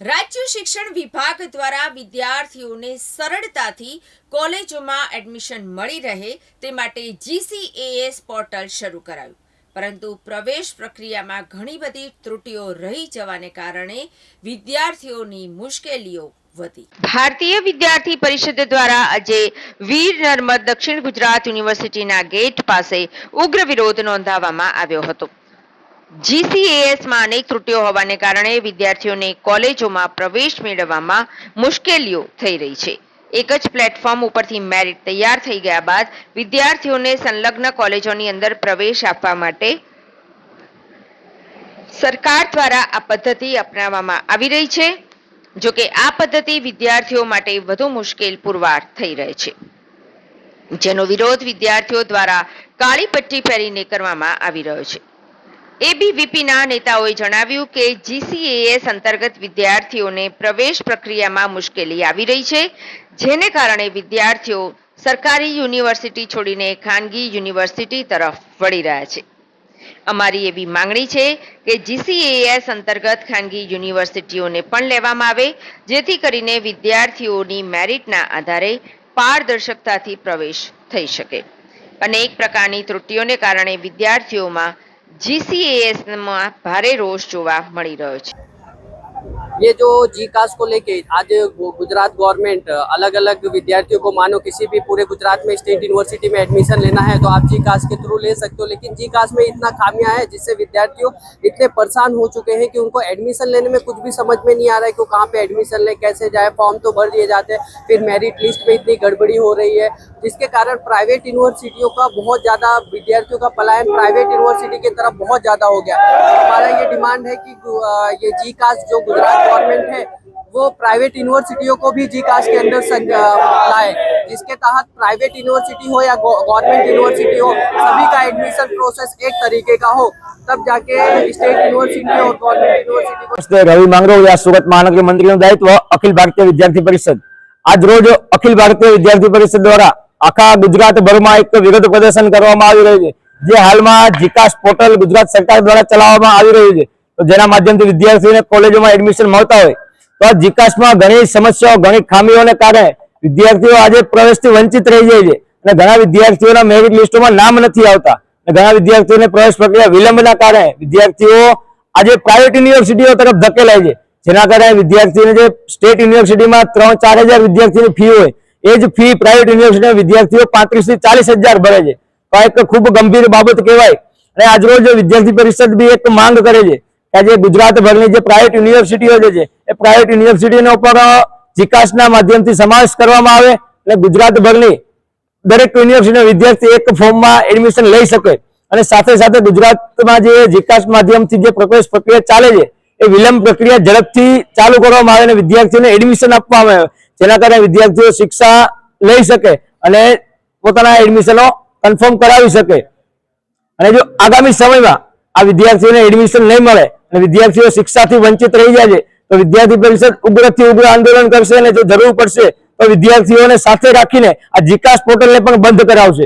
રાજ્ય શિક્ષણ વિભાગ દ્વારા વિદ્યાર્થીઓને સરળતાથી કોલેજોમાં એડમિશન મળી રહે તે માટે જીસીએએસ પોર્ટલ શરૂ કરાયું. પરંતુ પ્રવેશ પ્રક્રિયામાં ઘણી બધી ત્રુટીઓ રહી જવાને કારણે વિદ્યાર્થીઓની મુશ્કેલીઓ વધી. ભારતીય વિદ્યાર્થી પરિષદ દ્વારા આજે વીર નર્મદ દક્ષિણ ગુજરાત યુનિવર્સિટીના ગેટ પાસે ઉગ્ર વિરોધ નોંધાવવામાં આવ્યો હતો. જીસીએએસમાં અનેક ત્રુટીઓ હોવાને કારણે વિદ્યાર્થીઓને કોલેજોમાં પ્રવેશ મેળવવામાં મુશ્કેલીઓ થઈ રહી છે. એક જ પ્લેટફોર્મ ઉપરથી મેરિટ તૈયાર થઈ ગયા બાદ વિદ્યાર્થીઓને સંલગ્ન કોલેજોની અંદર પ્રવેશ આપવા માટે સરકાર દ્વારા આ પદ્ધતિ અપનાવવામાં આવી રહી છે, જો કે આ પદ્ધતિ વિદ્યાર્થીઓ માટે વધુ મુશ્કેલ પુરવાર થઈ રહે છે. જેનો વિરોધ વિદ્યાર્થીઓ દ્વારા કાળી પટ્ટી પહેરીને કરવામાં આવી રહ્યો છે. એબીવીપીના નેતાઓએ જણાવ્યું કે જીસીએએસ અંતર્ગત વિદ્યાર્થીઓને પ્રવેશ પ્રક્રિયામાં મુશ્કેલી આવી રહી છે, જેને કારણે વિદ્યાર્થીઓ સરકારી યુનિવર્સિટી છોડીને ખાનગી યુનિવર્સિટી તરફ વળી રહ્યા છે. અમારી એવી માંગણી છે કે જીસીએએસ અંતર્ગત ખાનગી યુનિવર્સિટીઓને પણ લેવામાં આવે, જેથી કરીને વિદ્યાર્થીઓની મેરિટના આધારે પારદર્શકતાથી પ્રવેશ થઈ શકે. અનેક પ્રકારની ત્રુટીઓને કારણે વિદ્યાર્થીઓમાં જીસીએએસમાં ભારે રોષ જોવા મળી રહ્યો છે. ये जो जी कास को लेके आज गुजरात गवर्नमेंट अलग अलग विद्यार्थियों को मानो किसी भी पूरे गुजरात में स्टेट यूनिवर्सिटी में एडमिशन लेना है तो आप जी कास के थ्रू ले सकते हो। लेकिन जी कास में इतना खामियाँ है जिससे विद्यार्थियों इतने परेशान हो चुके हैं कि उनको एडमिशन लेने में कुछ भी समझ में नहीं आ रहा है कि कहाँ पे एडमिशन ले, कैसे जाए फॉर्म तो भर दिए जाते हैं, फिर मेरिट लिस्ट में इतनी गड़बड़ी हो रही है, जिसके कारण प्राइवेट यूनिवर्सिटियों का बहुत ज़्यादा विद्यार्थियों का पलायन प्राइवेट यूनिवर्सिटी की तरफ़ बहुत ज़्यादा हो गया। हमारा ये डिमांड है कि ये जी कास्ट जो गुजरात गवर्नमेंट है वो प्राइवेट यूनिवर्सिटियों को भी जी कास्ट के अंदर संग- अ, लाए जिसके तहत प्राइवेट यूनिवर्सिटी हो या गवर्नमेंट यूनिवर्सिटी हो सभी का एडमिशन प्रोसेस एक तरीके का हो तब जाके स्टेट यूनिवर्सिटी और गवर्नमेंट यूनिवर्सिटी को નમસ્તે રવિ માંગરોળિયા સુરત મહાનગર મંત્રીનું દાયિત્વ અખિલ ભારતીય વિદ્યાર્થી પરિષદ આજ રોજ અખિલ ભારતીય વિદ્યાર્થી પરિષદ દ્વારા આખા ગુજરાતભરમાં એક વિરોધ પ્રદર્શન કરવામાં આવી રહ્યું છે જે હાલમાં જીકાસ પોર્ટલ ગુજરાત સરકાર દ્વારા ચલાવવામાં આવી રહ્યું છે તો જેના માધ્યમથી વિદ્યાર્થીઓને કોલેજોમાં એડમિશન મળતા હોય, તો આ જીકાસમાં ઘણી સમસ્યાઓ, ઘણી ખામીઓને કારણે વિદ્યાર્થીઓ આજે પ્રવેશથી વંચિત રહી જાય છે અને ઘણા વિદ્યાર્થીઓના મેરિટ લિસ્ટોમાં નામ નથી આવતા અને ઘણા વિદ્યાર્થીઓને પ્રવેશ પ્રક્રિયા વિલંબના કારણે વિદ્યાર્થીઓ આજે પ્રાઇવેટ યુનિવર્સિટીઓ તરફ ધકેલાય છે. જેના કારણે વિદ્યાર્થીઓને જે સ્ટેટ યુનિવર્સિટીમાં ત્રણ ચાર હજાર વિદ્યાર્થીની ફી હોય, એ જ ફી પ્રાઇવેટ યુનિવર્સિટીના વિદ્યાર્થીઓ પાંત્રીસથી ચાલીસ હજાર ભરે છે. તો એક ખૂબ ગંભીર બાબત કહેવાય અને આજરોજ વિદ્યાર્થી પરિષદ બી એક માંગ કરે છે કે જે ગુજરાતભરની જે પ્રાઇવેટ યુનિવર્સિટીઓ જે છે, એ પ્રાઇવેટ યુનિવર્સિટીનો પર વિકાસના માધ્યમથી સમાવેશ કરવામાં આવે અને ગુજરાતભરની દરેક યુનિવર્સિટીના વિદ્યાર્થી એક ફોર્મમાં એડમિશન લઈ શકે. અને સાથે સાથે ગુજરાતમાં જે વિકાસ માધ્યમથી જે પ્રવેશ પ્રક્રિયા ચાલે છે, એ વિલંબ પ્રક્રિયા ઝડપથી ચાલુ કરવામાં આવે અને વિદ્યાર્થીઓને એડમિશન આપવામાં આવે. જેના કારણે વિદ્યાર્થીઓ શિક્ષા લઈ શકે અને પોતાના એડમિશનો કન્ફર્મ કરાવી શકે. અને જો આગામી સમયમાં આ વિદ્યાર્થીઓને એડમિશન નહીં મળે અને વિદ્યાર્થીઓ શિક્ષાથી વંચિત રહી જાય છે, તો વિદ્યાર્થી પરિષદ ઉગ્રથી ઉગ્ર આંદોલન કરશે અને જો જરૂર પડશે, તો વિદ્યાર્થીઓને સાથે રાખીને આ જીકાસ પોર્ટલને પણ બંધ કરાવશે.